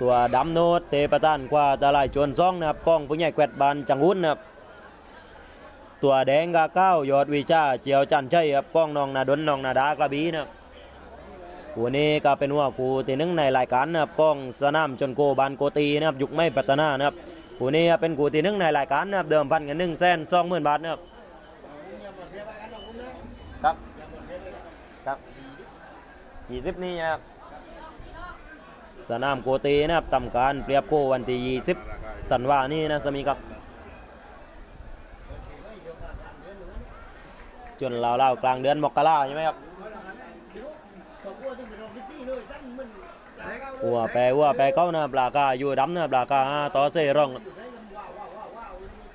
ตัวดำโนดเตประตานกว่าตะลายจวนซ่องนะครับกล้องผู้ใหญ่แกวดบานจังหุ่นนะครับตัวแดงกาเก้ายอดวิชาเจียวจันชัยครับกล้องนองนาดนนองนาดากระบีนะครับคู่นี้ก็เป็นหัวคู่ที่หนึ่งในรายการนะครับกล้องสนามจนโกบานโกตีนะครับยุคไม่พัฒนานะครับคู่นี้เป็นคู่ที่หนึ่งในรายการนะครับเดิมพันกันหนึ่งแสนสองหมื่นบาทนะครับครับครับยี่สิบนี่นะครับ สนามโกเตนะครับทำการเปรียบโกวันที่20ตันวานี่นะสมีครับจนเราวๆกลางเดือนมกราใช่ไหมครับหัวแปรหัวแปรเก้านะปลากาอยู่ดำนะปลากาห้าต่อเซร่อง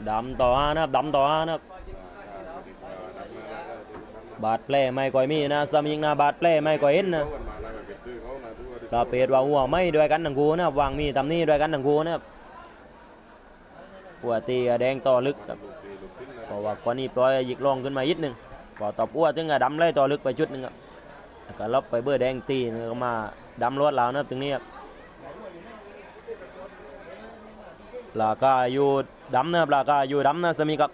ดำต่อห้านะดำต่อห้านะบบาดแผลไม่ก่อยมีนะสมิงนะบาดแผลไม่ก่อยเห็นนะ ประเภทว่าหัวไม่ด้วยกันทั้งคู่นะครับวางมีตำนี้ด้วยกันทั้งคู่นะครับหัวตีแดงต่อลึกครับเพราะว่าก่อนนี้ปล่อยหยิกลองขึ้นมายิดหนึ่งพอตบอ้วถึงกับดำไล่ต่อลึกไปชุดหนึ่งครับแล้วก็ลบไปเบอร์แดงตีก็มาดำรวดแล้วนะครับตรงนี้ครับลากาอยู่ดำนะครับลากาอยู่ดำนะสมีครับ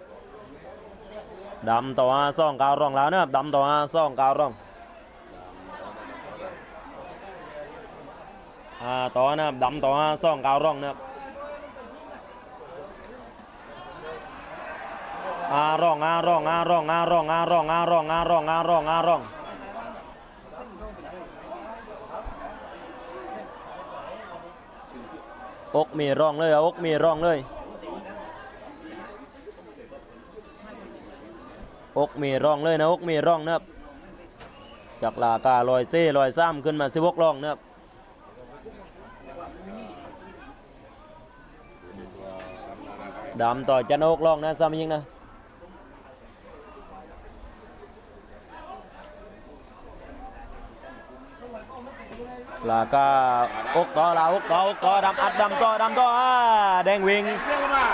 ดำต่อห้าซ่องกาวร่องแล้วนะครับดำต่อห้าซ่องกาวร่อง อ่าต่อนะครับดำต่อซ่องกาวร่องนะครับอาร่องอาร่องอาร่องอาร่องอาร่องอาร่องอาร่องอาร่องอาร่องอกมีร่องเลยอะอกมีร่องเลยอกมีร่องเลยนะอกมีร่องนะครับจากลากาลอยเซ่ลอยซ้ำขึ้นมาสิบกร่องนะครับ ดำต่อจันโอกลองนะซ้ำยิงนะลากาอกต่อลาอกต่ออกต่อดำอัดดำต่อดำต่อแดงวิง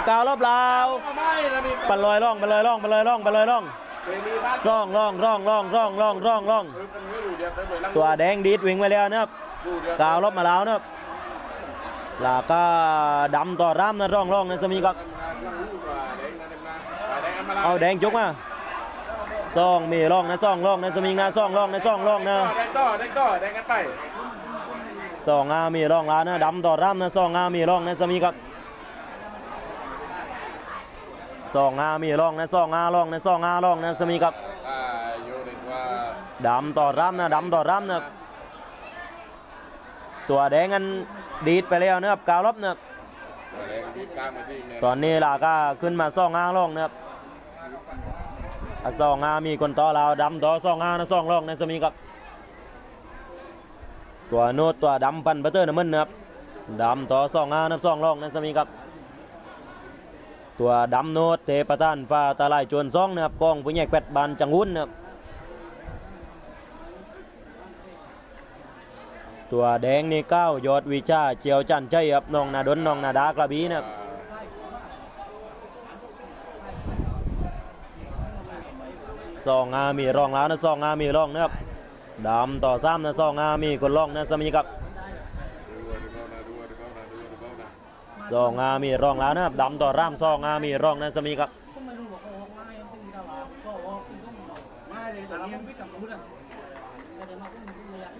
กาวรอบลาวปันลอยล่องปันลอยล่องปันลอยล่องปันลอยล่องร่องร่องร่องร่องร่องร่องร่องร่องตัวแดงดีดวิ่งไปแล้วนะครับกาวรอบมาแล้วนะครับลากาดำต่อรำนะร่องร่องนะสมีกับ เอาแดงจุกมาซองมีร่องนะซองร่องนะสมิงนะซองร่องนะซองร่องนะแดงต่อแดงต่อแดงกันไปซองอามีร่องลานะดำต่อร่ำนะซองอามีร่องนะสมิงครับซองอามีร่องนะซองอาร่องนะซองอาร่องนะสมิงครับอ่าโยเด็กว่าดำต่อร่ำนะดำต่อร่ำนะตัวแดงกันดีดไปแล้วนะครับกาวลบนะครับแดงดีกล้ามมาที่เนี่ยตอนนี้ลาก็ขึ้นมาซองอาร่องนะครับ อะซองอามีคนต่อลาวดำต่อซองอานะซองร่องในสมิงครับตัวโนตตัวดำพันบัตเตอร์น้ำมันนะครับดำต่อสองอานับสองรองนั่นสมีครับ ตัวดำโนตเตประทานฟ้าตาลายจวนซองนะครับกองผู้ใหญ่แกวดบานจังหุ่นนะครับตัวแดงนี่เก้ายอดวิชาเจียวจันใจครับน้องนาดนน้องนาดากระบีนะครับ สองอามีร่องแล้วนะสองอามีร่องนะครับดำต่อซ้ำนะสองอามีคนรองนะสมีครับดูว่าดูว่าดูว่าดูว่าดูว่าดูว่าสองอามีร่องแล้วนะครับดำต่อร่ามสองอามีร่องนะสมีครับไม่เลยตอนนี้ไม่กับรู้อะแต่เดี๋ยวมาพวกมึงเลยอะ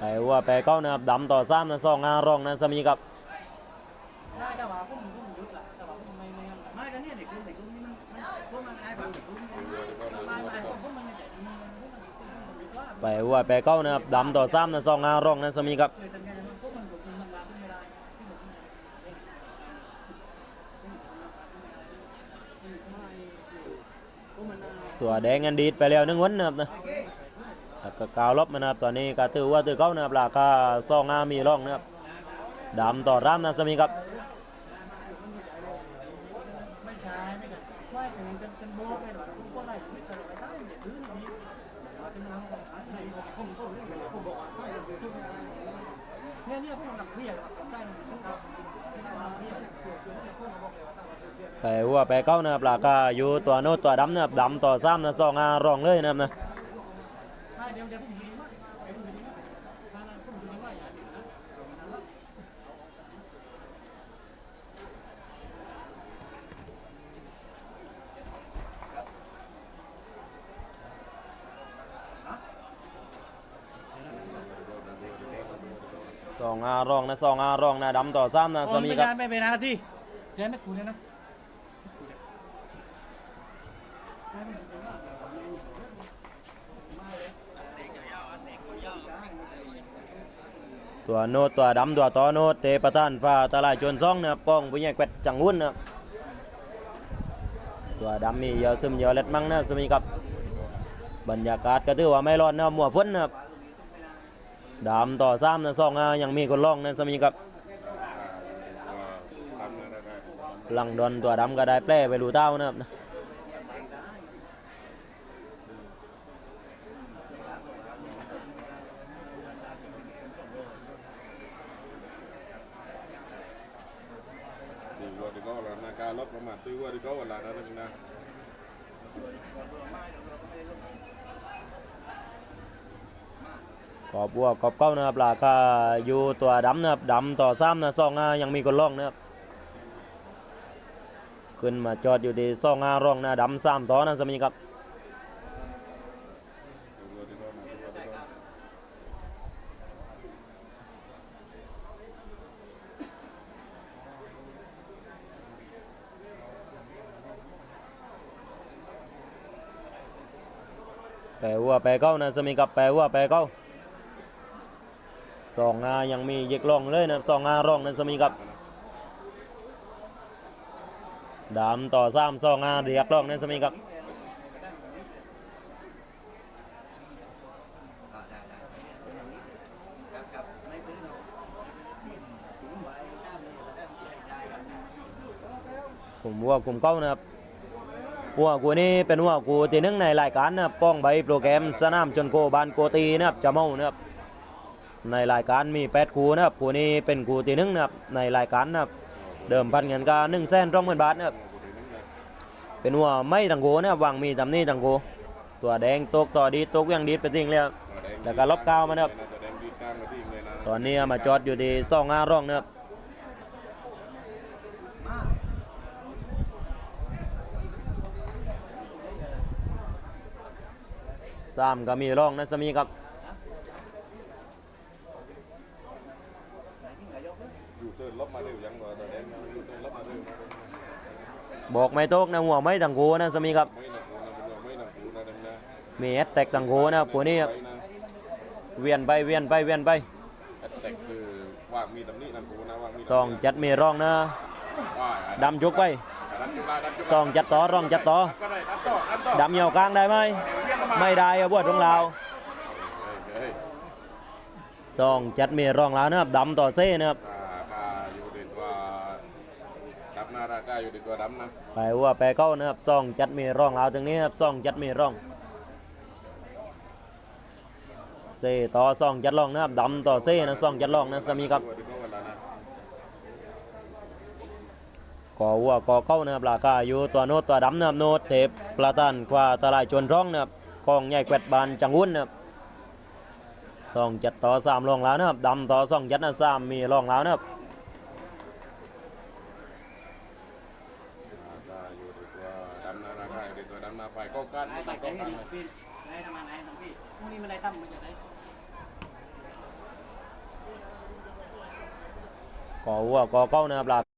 ไอ้ว่าแปรเก้านะครับดำต่อซ้ำนะสองอาร่องนะสมีครับได้แต่ว่าพวกมึ ไปว่าไปเข้านะครับดำต่อซ้ำนะซองอาร่องนะสมีครับตัวแดงอันดีดไปแล้วนึ่งวันนะครับนะก็กาวลบมานะครับตอนนี้ก็ถือว่าถือเข้านะครับราคาซองอามีร่องนะครับดำต่อร่ำนะสมีครับ ว่าอย่างนั้นเป็นโบ๊ทไปหรอผมก็ไล่ไม่ตลอดไปได้เนี่ยดื้อนี่าเป็นทางของอันไหนผมก็เรื่องอะไรผมบอกว่าใช่เทุกอย่างเนี่ยเนี่ยพวกนักเรียนใต้ครับไปหัวไปเก้านะปลากาอยู่ตัวโน้ตตัวดำเนี่ยดำตัวซ้ำนะสองอารองเลยนะนะเดี๋ยวเดี๋ยวผม สองอารองนะสองอารองนะดำต่อซ้ำนะสโอนมีไม่กับได้ไม่เป็นนาทีเดี๋ยวไม่กูเนี่ยนะตัวโนดตัวดำตัวต่อโนดเตะประทานฟ้าตะลายจนซ่องนะครับกองผู้ใหญ่แกวดจังหุ่นนะครับตัวดำมีเยอะซึมเยอะเล็ดมั่งนะครับสมีกับบรรยากาศก็ถือว่าไม่ร้อนนะครับมัวฝนนะครับ ดำต่อซ้ำนะซองอายังมีคนร้องนะสมีกับหลังดอนตัวดำก็ได้แปรไปรูเต้านะครับตีวัวดีก็แล้วนาการลบประมาทตีวัวดีก็เวลานั้นนะ กอบวัวกอบเก้านะครับราคาอยู่ตัวดำนะครับดำต่อซ้ำนะซองอายังมีคนร้องนะครับขึ้นมาจอดอยู่ที่ซองอาร้องนะดำซ้ำต่อนะสมีกับวัวดีก็นะวัวดีก็แปลว่าแปลเก้านะสมีกับแปลว่าแปลเก้า สองอายังมีเยกร้องเลยนะสองอาร้องนะสมีกับดำต่อซ้ำสองอาเรียกร้องนะสมีกับผมว่าผมเก้านะครับหัวกูนี่เป็นหัวกูตีนึงในรายการนะครับกล้องใบโปรแกรมสนามจนโกบานโกตีนะครับจะเมานะครับ ในรายการมีแปดกูนะครับกูนี่เป็นกูตีหนึ่งนะครับในรายการนะครับเดิมพันเงินก็หนึ่งแสนร่องหมื่นบาทนะครับเป็นหัวไม่ตังโกนะครับวางมีตำนี้ตังโกตัวแดงตกต่อดีตกยังดีไปทิ้งแล้วแล้วก็ลบกาวมานะครับตัวแดงดีกลามาที่ยตอนนี้มาจอดอยู่ที่ซองอาร่องนะครับสามก็มีร่องนะสมีครับ อยู่เตินลบมาเร็วยังว่าตัวแดงอยู่เตินลบมาเร็วนะ บอกไม่ตกนะหัวไม่ตังโกนะสมีครับไม่หนักหูนะมันไม่หนักหูนะดังนะมีแอตแตกตังโกนะครับกูนี่ครับไปนะเวียนไปเวียนไปเวียนไปแอตแทกคือว่างมีตำหนินั่นหูนะว่างมีซองจัดมีร่องนะว่าดำยุกไปดำจุกได้ดำจุกซองจัดต่อร่องจัดต่อก็ได้ดำต่อดำต่อดำเหยียวกลางได้ไหมไม่ได้อะบวชของเราเฮ้ยซองจัดมีร่องแล้วนะครับดำต่อเซ่นะครับ อ่ามาอยู่ดีกว่าดำนา ราคาอยู่ดีกว่าดำนะไปว่าไปเก้านะครับซองจัดมีร่องแล้วตรงนี้ครับซองจัดมีร่องเซ่ต่อซองจัดร่องนะครับดำต่อเซ่นะซองจัดร่องนะสามีครับก่อวัวก่อเก้านะครับราคาอยู่ตัวโนตตัวดำนะครับโน้ตเทปประตันกว่าตลาดจวนร้องนะครับกองใหญ่แกวดบานจังหุ่นนะครับซองจัดต่อสามร่องแล้วนะครับดำต่อซองจัดนะสามมีร่องแล้วนะครับ ราคาอยู่ดีกว่าดำนา ราคาอยู่ดีกว่าดำนาไปก็กันไม่ต้องก็กันเลยพี่ไหนทำมาไหนทำพี่พวกนี้มันได้ตั้มมาจากไหนก่อวัวก่อเก้านะครับรา